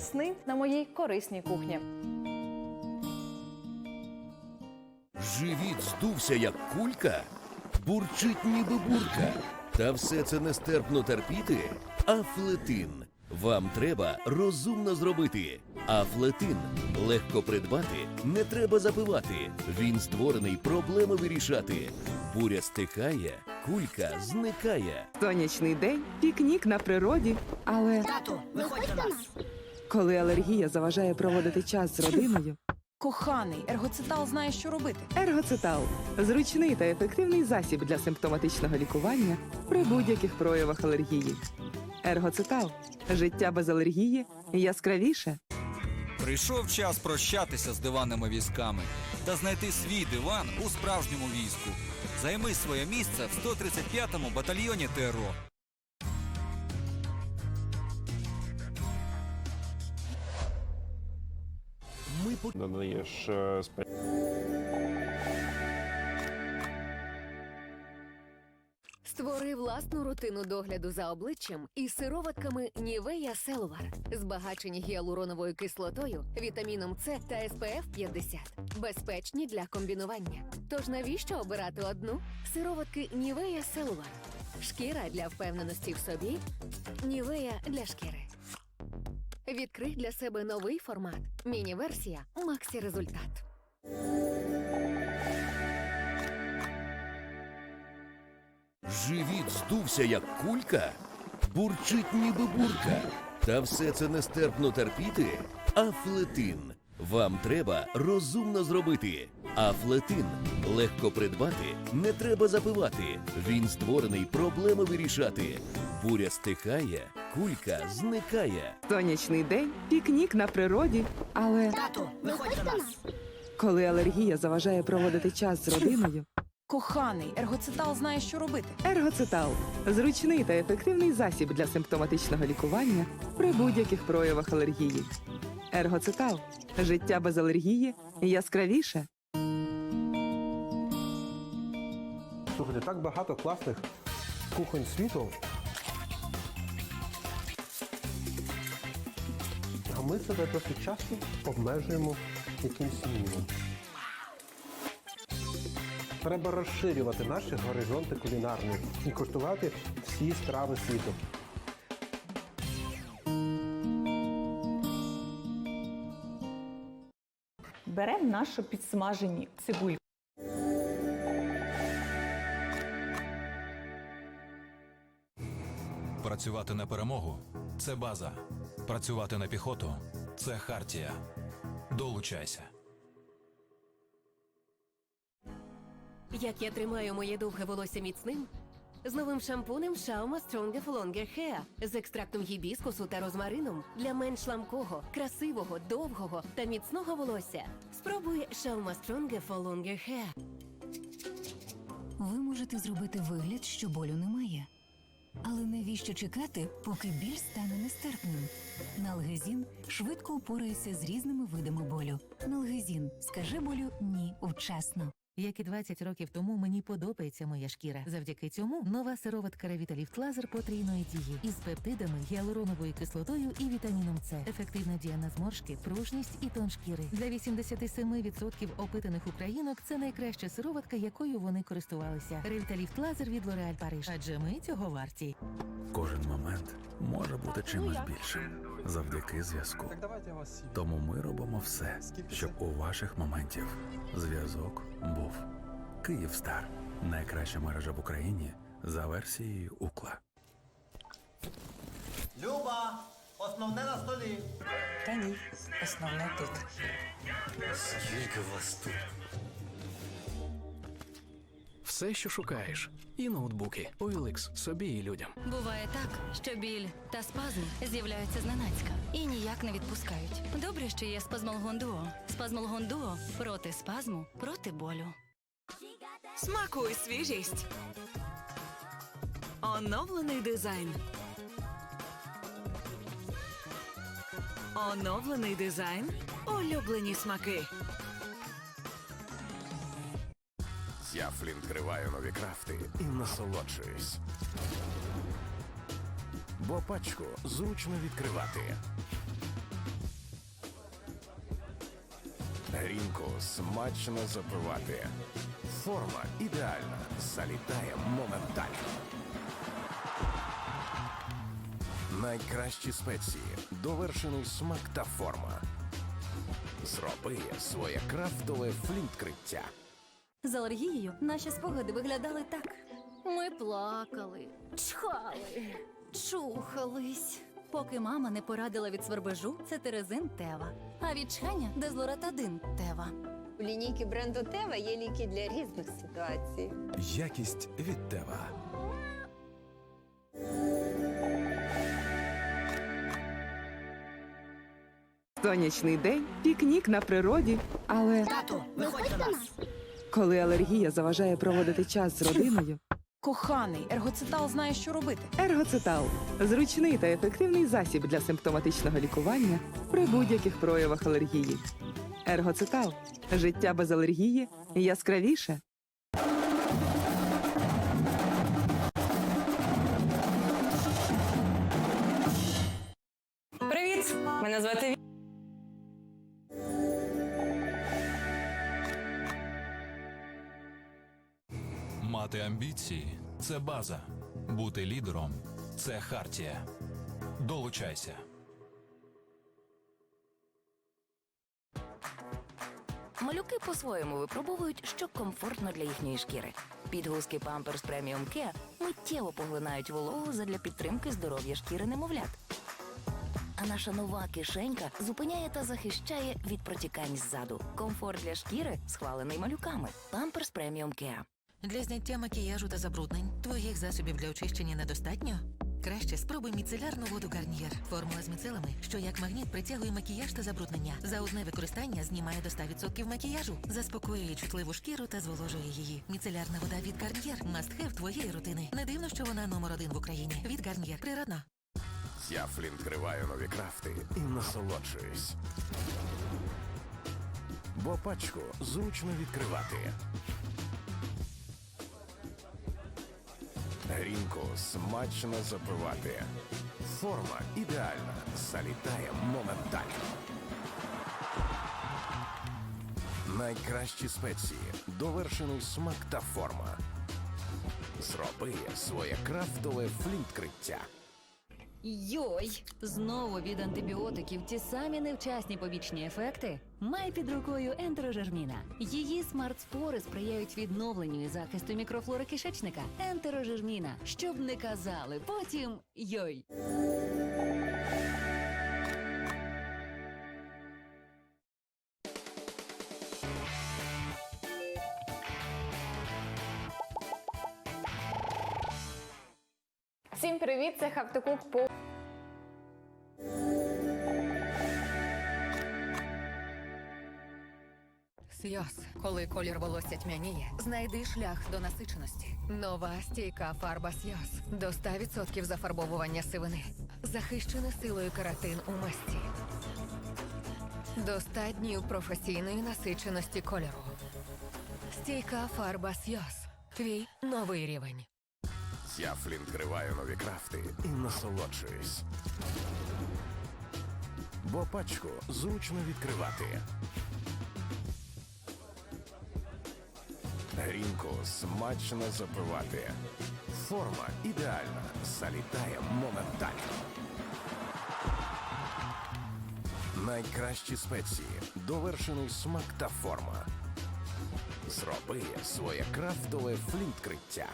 Сни на моїй корисній кухні. Живіт здувся, як кулька, бурчить ніби бурка. Та все це нестерпно терпіти. Афлетин. Вам треба розумно зробити. Афлетин легко придбати, не треба запивати. Він створений проблеми вирішати. Буря стихає, кулька зникає. Сонячний день, пікнік на природі. Але Тату, виходь до нас. Коли алергія заважає проводити час з родиною, Коханий, ергоцитал знає, що робити. ергоцитал зручний та ефективний засіб для симптоматичного лікування при будь-яких проявах алергії. Ергоцитал життя без алергії яскравіше. Прийшов час прощатися з диванними візками та знайти свій диван у справжньому війську. Займи своє місце в 135-му батальйоні ТРО. Додаєш е, спе- Створи власну рутину догляду за обличчям із сироватками Нівея Селувар, збагачені гіалуроновою кислотою, вітаміном С та СПФ 50. Безпечні для комбінування. Тож навіщо обирати одну? Сироватки Нівея Селувар. Шкіра для впевненості в собі. Нівея для шкіри. Відкрий для себе новий формат. Міні-версія Максі Результат. Живіт здувся, як кулька, бурчить ніби бурка. Та все це нестерпно терпіти. Афлетин. Вам треба розумно зробити. Афлетин легко придбати, не треба запивати. Він створений проблеми вирішати. Буря стихає, кулька зникає. Сонячний день, пікнік на природі. Але Тату, виходь до нас. коли алергія заважає проводити час з родиною, Коханий, ергоцитал знає, що робити. ергоцитал зручний та ефективний засіб для симптоматичного лікування при будь-яких проявах алергії. Ергоцитал життя без алергії яскравіше. Слухайте, так багато класних кухонь світу. Ми себе досить часто обмежуємо якимсь мінімумом. Треба розширювати наші горизонти кулінарні і куштувати всі страви світу. Беремо нашу підсмажені цибульку. Працювати на перемогу це база. Працювати на піхоту це хартія. Долучайся. Як я тримаю моє довге волосся міцним? З новим шампунем Shauma Stronger Longer Hair з екстрактом гібіскусу та розмарином для менш ламкого, красивого, довгого та міцного волосся. Спробуй Shauma Stronger Longer Hair. Ви можете зробити вигляд, що болю немає. Але навіщо чекати, поки біль стане нестерпним? Швидко упорається з різними видами болю. Налгезін скажи болю ні вчасно. Як і 20 років тому мені подобається моя шкіра. Завдяки цьому нова сироватка Revitalift Laser потрійної дії із пептидами, гіалуроновою кислотою і вітаміном С. Ефективна дія на зморшки, пружність і тон шкіри. Для 87% опитаних українок це найкраща сироватка, якою вони користувалися. Revitalift Laser від L'Oréal Paris. Адже ми цього варті. Кожен момент може бути чимось більшим завдяки зв'язку. Тому ми робимо все, щоб у ваших моментів зв'язок був. Київстар найкраща мережа в Україні за версією Укла. Люба, основне на столі. Та ні, основне тут. Скільки вас тут? Все, що шукаєш, і ноутбуки, OLX, собі і людям. Буває так, що біль та спазм з'являються зненацька і ніяк не відпускають. Добре, що є спазмолгон дуо. Спазмолгон дуо проти спазму, проти болю. Смакуй свіжість. Оновлений дизайн. Оновлений дизайн. Улюблені смаки. Я флінкриваю нові крафти і насолоджуюсь. Бо пачку зручно відкривати. Грінку смачно запивати. Форма ідеальна. Залітає моментально. Найкращі спеції, довершений смак та форма. Зроби своє крафтове флінткриття. З алергією наші спогади виглядали так. Ми плакали, чхали, чухались. Поки мама не порадила від свербежу, це терезин Тева. А від чхання дезлоратадин Тева. У лінійки бренду Тева є ліки для різних ситуацій. Якість від Тева. Сонячний день, пікнік на природі. Але Тату, виходь до нас. Коли алергія заважає проводити час з родиною, Коханий, ергоцитал знає, що робити. Ергоцитал зручний та ефективний засіб для симптоматичного лікування при будь-яких проявах алергії. Ергоцитал життя без алергії яскравіше. Привіт! Мене звати Мати амбіції це база. Бути лідером це хартія. Долучайся. Малюки по-своєму випробовують, що комфортно для їхньої шкіри. Підгузки Pampers Premium Care миттєво поглинають вологу задля підтримки здоров'я шкіри немовлят. А наша нова кишенька зупиняє та захищає від протікань ззаду. Комфорт для шкіри схвалений малюками. Pampers Premium Care. Для зняття макіяжу та забруднень твоїх засобів для очищення недостатньо? Краще спробуй міцелярну воду Гарнієр. Формула з міцелами, що як магніт притягує макіяж та забруднення. За одне використання знімає до 100% макіяжу, заспокоює чутливу шкіру та зволожує її. Міцелярна вода від Гарнієр – мастхев твоєї рутини. Не дивно, що вона номер один в Україні. Від Гарнієр. Природна. Я флінкриваю нові крафти і насолоджуюсь. Бо пачку зручно відкривати. Грінку смачно запивати. Форма ідеальна. Залітає моментально. Найкращі спеції, довершений смак та форма. Зроби своє крафтове флінткриття. Йой! Знову від антибіотиків ті самі невчасні побічні ефекти. Май під рукою ентерожерміна. Її смарт-спори сприяють відновленню і захисту мікрофлори кишечника. Ентерожерміна. Щоб не казали, потім йой. Всім привіт! Це Хавтокук по Сйоз, коли колір волосся тьмяніє, знайди шлях до насиченості. Нова стійка фарба Сйоз. До 100% зафарбовування сивини. Захищене силою каратин у масті. До 100 днів професійної насиченості кольору. Стійка фарба Сйоз. Твій новий рівень. Я флінкриваю нові крафти і насолоджуюсь. Бо пачку зручно відкривати. Грінку смачно запивати. Форма ідеальна. Залітає моментально. Найкращі спеції, довершений смак та форма. Зроби своє крафтове флінткриття.